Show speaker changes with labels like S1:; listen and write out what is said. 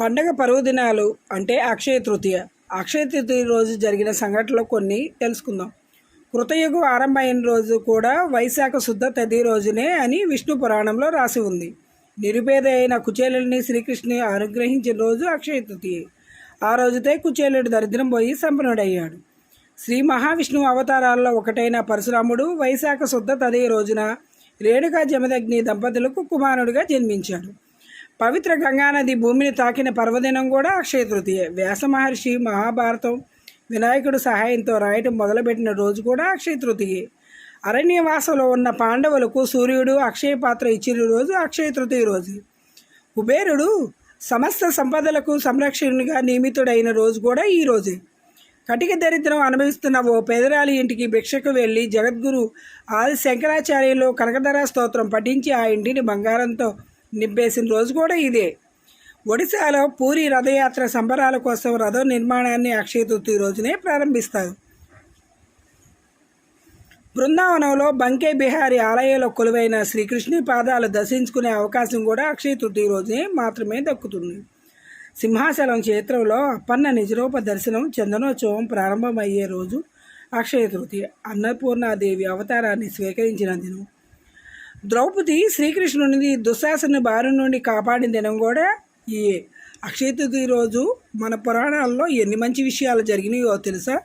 S1: పండగ పర్వదినాలు అంటే అక్షయ తృతీయ. అక్షయ తృతీయ రోజు జరిగిన సంఘటనలు కొన్ని తెలుసుకుందాం. కృతయుగం ఆరంభమైన రోజు కూడా వైశాఖ శుద్ధ తది రోజునే అని విష్ణు పురాణంలో రాసి ఉంది. నిరుపేద అయిన కుచేలుడిని శ్రీకృష్ణుని అనుగ్రహించిన రోజు అక్షయ తృతీయ. ఆ రోజుతే కుచేలుడు దరిద్రం పోయి సంపన్నుడయ్యాడు. శ్రీ మహావిష్ణు అవతారాల్లో ఒకటైన పరశురాముడు వైశాఖ శుద్ధ తది రోజున రేణుకా జమదగ్ని దంపతులకు కుమారుడిగా జన్మించాడు. పవిత్ర గంగానది భూమిని తాకిన పర్వదినం కూడా అక్షయ తృతీయ. వ్యాస మహర్షి మహాభారతం వినాయకుడు సహాయంతో రాయటం మొదలుపెట్టిన రోజు కూడా అక్షయ తృతీయే. అరణ్యవాసంలో ఉన్న పాండవులకు సూర్యుడు అక్షయ పాత్ర ఇచ్చిన రోజు అక్షయ తృతీయ రోజు. కుబేరుడు సమస్త సంపదలకు సంరక్షణగా నియమితుడైన రోజు కూడా ఈ రోజే. కటిక దరిద్రం అనుభవిస్తున్న ఓ పేదరాలి ఇంటికి భిక్షకు వెళ్ళి జగద్గురు ఆది శంకరాచార్యులు కనకధర స్తోత్రం పఠించి ఆ ఇంటిని బంగారంతో నింపేసిన రోజు కూడా ఇదే. ఒడిశాలో పూరి రథయాత్ర సంబరాల కోసం రథం నిర్మాణాన్ని అక్షయ తృతీయ రోజునే ప్రారంభిస్తారు. బృందావనంలో బంకే బిహారీ ఆలయంలో కొలువైన శ్రీకృష్ణుని పాదాలు దర్శించుకునే అవకాశం కూడా అక్షయ తృతీయ రోజునే మాత్రమే దక్కుతుంది. సింహాచలం క్షేత్రంలో అప్పన్న నిజరూప దర్శనం చందనోత్సవం ప్రారంభమయ్యే రోజు అక్షయ తృతీయ. అన్నపూర్ణాదేవి అవతారాన్ని స్వీకరించిన దినం ద్రౌపది శ్రీకృష్ణుని దుశ్శాసన బారి నుండి కాపాడిన దినం కూడా ఈ అక్షయ తృతీయ రోజు. మన పురాణాల్లో ఎన్ని మంచి విషయాలు జరిగినాయో తెలుసా?